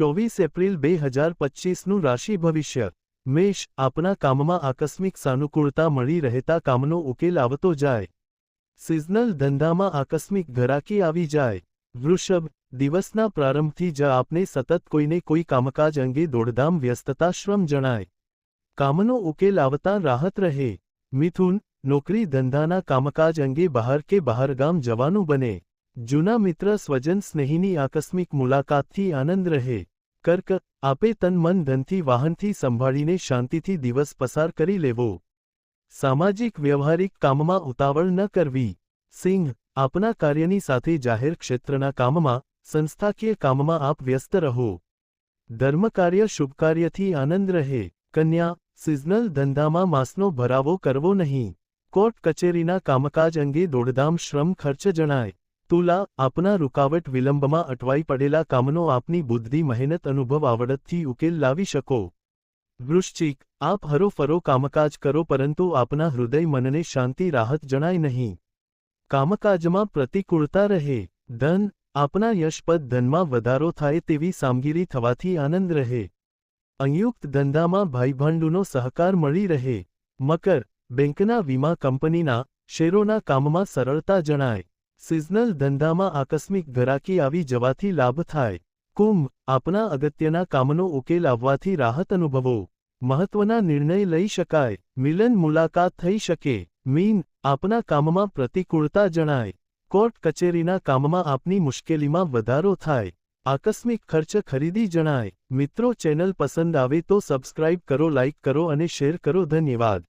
ચોવીસ એપ્રિલ બે હજાર પચીસનું રાશિ ભવિષ્ય. મેષ, આપના કામમાં આકસ્મિક સાનુકૂળતા મળી રહેતા કામનો ઉકેલ આવતો જાય. સિઝનલ ધંધામાં આકસ્મિક ઘરાકી આવી જાય. વૃષભ, દિવસના પ્રારંભથી જ આપને સતત કોઈને કોઈ કામકાજ અંગે દોડધામ વ્યસ્તતા શ્રમ જણાય. કામનો ઉકેલ આવતા રાહત રહે. મિથુન, નોકરી ધંધાના કામકાજ અંગે બહાર કે બહારગામ જવાનું બને. જૂના મિત્ર સ્વજન સ્નેહીની આકસ્મિક મુલાકાતથી આનંદ રહે. કર્ક, આપે તન મન ધનથી વાહનથી સંભાળીને શાંતિથી દિવસ પસાર કરી લેવો. સામાજિક વ્યવહારિક કામમાં ઉતાવળ ન કરવી. સિંહ, આપના કાર્યની સાથે જાહેર ક્ષેત્રના કામમાં, સંસ્થાકીય કામમાં આપ વ્યસ્ત રહો. ધર્મકાર્ય શુભકાર્યથી આનંદ રહે. કન્યા, સિઝનલ ધંધામાં માસનો ભરાવો કરવો નહીં. કોર્ટ કચેરીના કામકાજ અંગે દોડધામ શ્રમ ખર્ચ જણાય. તુલા, આપના રૂકાવટ વિલંબમાં અટવાઈ પડેલા કામનો આપની બુદ્ધિ, મહેનત, અનુભવ આવડતથી ઉકેલ લાવી શકો. વૃશ્ચિક, આપ હરોફરો કામકાજ કરો પરંતુ આપના હૃદય મનને શાંતિ, રાહત જણાય નહીં. કામકાજમાં પ્રતિકૂળતા રહે. ધન, આપના યશપદ ધનમાં વધારો થાય તેવી સામગીરી થવાથી આનંદ રહે. સંયુક્ત ધંધામાં ભાઈભાંડુનો સહકાર મળી રહે. મકર, બેંકના વીમા કંપનીના શેરોના કામમાં સરળતા જણાય. સિઝનલ ધંધામાં આકસ્મિક ઘરાકી આવી જવાથી લાભ થાય. કુંભ, આપના અગત્યના કામનો ઉકેલ આવવાથી રાહત અનુભવો. મહત્વના નિર્ણય લઈ શકાય. મિલન મુલાકાત થઈ શકે. મીન, આપના કામમાં પ્રતિકૂળતા જણાય. કોર્ટ કચેરીના કામમાં આપની મુશ્કેલીમાં વધારો થાય. આકસ્મિક ખર્ચ ખરીદી જણાય. મિત્રો ચેનલ પસંદ આવે તો સબસ્ક્રાઇબ કરો, લાઇક કરો અને શેર કરો. ધન્યવાદ.